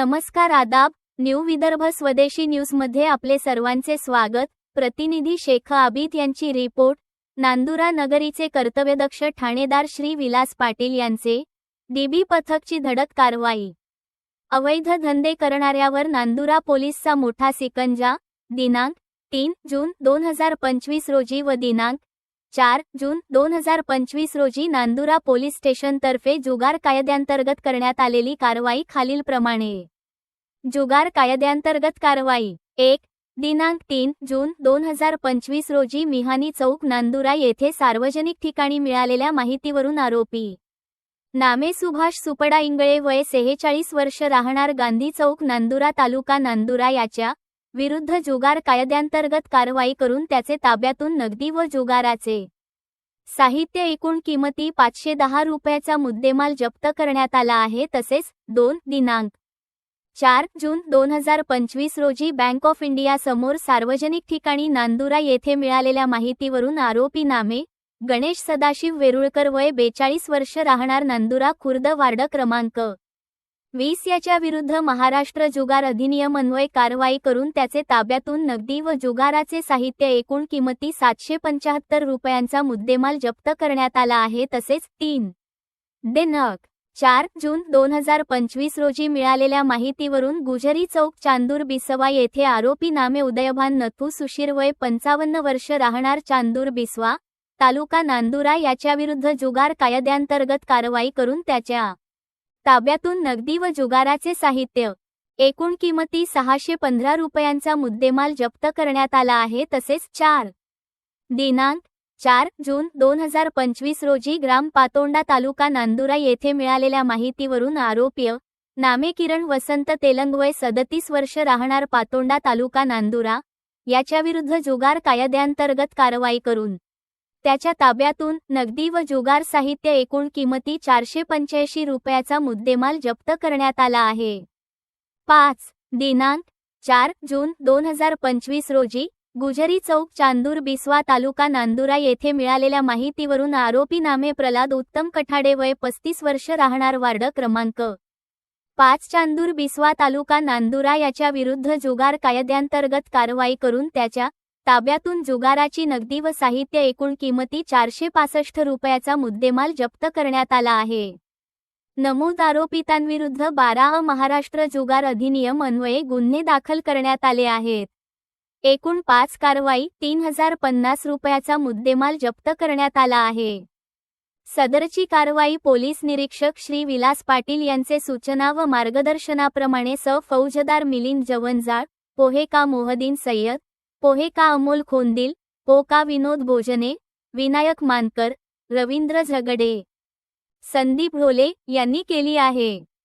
नमस्कार आदाब न्यू विदर्भ स्वदेशी न्यूजमध्ये आपले सर्वांचे स्वागत. प्रतिनिधी शेख आबिद यांची रिपोर्ट. नांदुरा नगरीचे कर्तव्यदक्ष ठाणेदार श्री विलास पाटील यांचे. डीबी पथकची धडक कारवाई. अवैध धंदे करणाऱ्यावर नांदुरा पोलीसचा मोठा सिकंजा. दिनांक तीन जून दोन हजार पंचवीस रोजी व दिनांक चार जून दोन हजार पंचवीस रोजी नांदुरा पोलीस स्टेशनतर्फे जुगार कायद्यांतर्गत करण्यात आलेली कारवाई खालीलप्रमाणे जुगार कायद्यांतर्गत कारवाई. एक दिनांक तीन जून दोन हजार पंचवीस रोजी मिहानी चौक नांदुरा येथे सार्वजनिक ठिकाणी मिळालेल्या माहितीवरून आरोपी. नामे सुभाष सुपडा इंगळे वय सेहेचाळीस वर्ष राहणार गांधी चौक नांदुरा तालुका नांदुरा याच्या विरुद्ध जुगार कायद्यांतर्गत कारवाई करून त्याचे ताब्यातून नगदी व जुगाराचे. साहित्य एकूण किमती पाचशे दहा रुपयाचा मुद्देमाल जप्त करण्यात आला आहे तसेच दोन दिनांक चार जून दोन हजार पंचवीस रोजी बँक ऑफ इंडिया समोर सार्वजनिक ठिकाणी नांदुरा येथे मिळालेल्या माहितीवरून आरोपी नामे गणेश सदाशिव वेरुळकर वय बेचाळीस वर्ष राहणार नांदुरा खुर्द वार्ड क्रमांक वीस याच्या विरुद्ध महाराष्ट्र जुगार अधिनियम अन्वय कारवाई करून त्याचे ताब्यातून नगदी व जुगाराचे साहित्य एकूण किमती सातशे पंचाहत्तर रुपयांचा मुद्देमाल जप्त करण्यात आला आहे तसेच तीन दिनांक चार जून दोन हजार पंचवीस रोजी मिळालेल्या माहितीवरून गुजरी चौक चांदूर बिसवा येथे आरोपी नामे उदयभान नथू सुशीर वय पंचावन्न वर्ष राहणार चांदूर बिसवा तालुका नांदुरा याच्याविरुद्ध जुगार कायद्यांतर्गत कारवाई करून त्याच्या ताब्यातून नगदी व जुगाराचे साहित्य. एकूण किमती सहाशे पंधरा रुपयांचा मुद्देमाल जप्त करण्यात आला आहे तसेच चार. दिनांक चार जून दोन हजार पंचवीस रोजी ग्राम पातोंडा तालुका नांदुरा येथे मिळालेल्या माहितीवरून आरोपीय नामे किरण वसंत तेलंगवय सदतीस वर्ष राहणार पातोंडा तालुका नांदुरा याच्याविरुद्ध जुगार कायद्यांतर्गत कारवाई करून त्याच्या ताब्यातून नगदी व जुगार साहित्य एकूण किमती चारशे पंच्याऐंशी रुपयाचा मुद्देमाल जप्त करण्यात आला आहे. पाच. दिनांक चार जून दोन हजार पंचवीस रोजी गुजरी चौक चांदूर बिस्वा तालुका नांदुरा येथे मिळालेल्या माहितीवरून आरोपी नामे प्रल्हाद उत्तम कठाडे वय पस्तीस वर्ष राहणार वार्ड क्रमांक पाच. चांदूर बिस्वा तालुका नांदुरा याच्या विरुद्ध जुगार कायद्यांतर्गत कारवाई करून त्याच्या ताब्यातून जुगाराची नगदी व साहित्य एकूण किमती चारशे पासष्ट रुपयाचा मुद्देमाल जप्त करण्यात आला आहे. नमूद आरोपितांविरुद्ध बारा अ महाराष्ट्र जुगार अधिनियम अन्वये गुन्हे दाखल करण्यात आले आहेत. एकूण पाच कारवाई तीन हजार पन्नास रुपयाचा मुद्देमाल जप्त करण्यात आला आहे. सदरची कारवाई पोलीस निरीक्षक श्री विलास पाटील यांचे सूचना व मार्गदर्शनाप्रमाणे स फौजदार मिलिंद जवंजाळ पोहे का मोहदीन सय्यद पोहे का अमोल खोंदिल पो का विनोद भोजने विनायक मानकर रवींद्र झगडे. संदीप ढोले यांनी केली आहे.